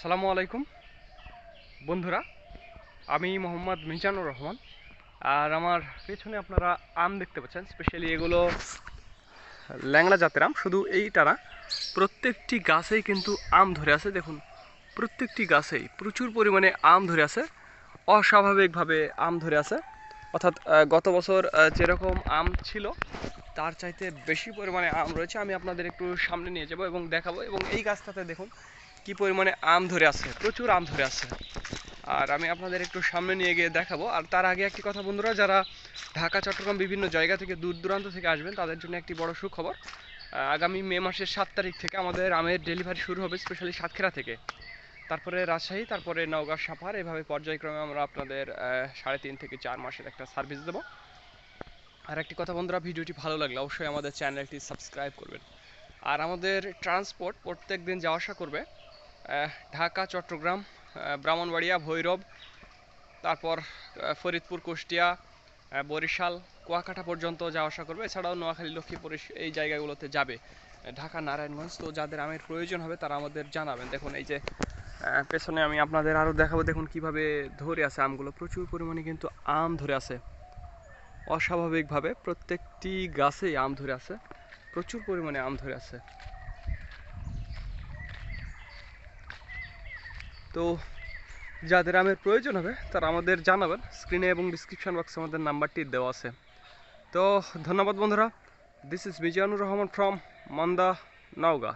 সালামু আলাইকুম। বন্ধুরা, আমি মোহাম্মদ মিজানুর রহমান। আর আমার পেছনে আপনারা আম দেখতে পাচ্ছেন, স্পেশালি এগুলো ল্যাংড়া জাতের আম। শুধু এইটা না, প্রত্যেকটি গাছেই কিন্তু আম ধরে আছে। দেখুন, প্রত্যেকটি গাছেই প্রচুর পরিমাণে আম ধরে আছে, অস্বাভাবিকভাবে আম ধরে আছে। অর্থাৎ গত বছর যেরকম আম ছিল, তার চাইতে বেশি পরিমাণে আম রয়েছে। আমি আপনাদের একটু সামনে নিয়ে যাব এবং দেখাবো। এবং এই গাছটাতে দেখুন কি পরিমাণে আম ধরে আছে, প্রচুর আম ধরে আছে। আর আমি আপনাদের একটু সামনে নিয়ে গিয়ে দেখাবো। আর তার আগে একটি কথা বন্ধুরা, যারা ঢাকা, চট্টগ্রাম বিভিন্ন জায়গা থেকে দূর দূরান্ত থেকে আসবেন, তাদের জন্য একটি বড় সুখবর। আগামী মে মাসের সাত তারিখ থেকে আমাদের আমের ডেলিভারি শুরু হবে স্পেশালি সাতক্ষীরা থেকে। তারপরে রাজশাহী, তারপরে নওগাঁ সাপার এভাবে পর্যায়ক্রমে আমরা আপনাদের সাড়ে তিন থেকে চার মাসের একটা সার্ভিস দেবো। আর একটি কথা বন্ধুরা, ভিডিওটি ভালো লাগলে অবশ্যই আমাদের চ্যানেলটি সাবস্ক্রাইব করবেন। আর আমাদের ট্রান্সপোর্ট প্রত্যেক দিন যাওয়া আসা করবে। ঢাকা, চট্টগ্রাম ব্রাহ্মণবাড়িয়া, ভৈরব, তারপর ফরিদপুর, কুষ্টিয়া বরিশাল, কুয়াকাটা পর্যন্ত যাওয়া আসা করবে। এছাড়াও নোয়াখালী, লক্ষ্মীপুর এই জায়গাগুলোতে যাবে। ঢাকা, নারায়ণগঞ্জ, তো যাদের আমের প্রয়োজন হবে তারা আমাদের জানাবেন। দেখুন, এই যে পেছনে আমি আপনাদের আরও দেখাবো, দেখুন কীভাবে ধরে আছে আমগুলো। প্রচুর পরিমাণে কিন্তু আম ধরে আছে। অস্বাভাবিকভাবে প্রত্যেকটি গাছেই আম ধরে আছে। প্রচুর পরিমাণে আম ধরে আছে। তো যাদের আমের প্রয়োজন হবে, তারা আমাদের জানাবেন। স্ক্রিনে এবং ডিসক্রিপশান বক্সে আমাদের নাম্বারটি দেওয়া আছে। তো ধন্যবাদ বন্ধুরা। This is Mizanur Rahman from Manda Naogaon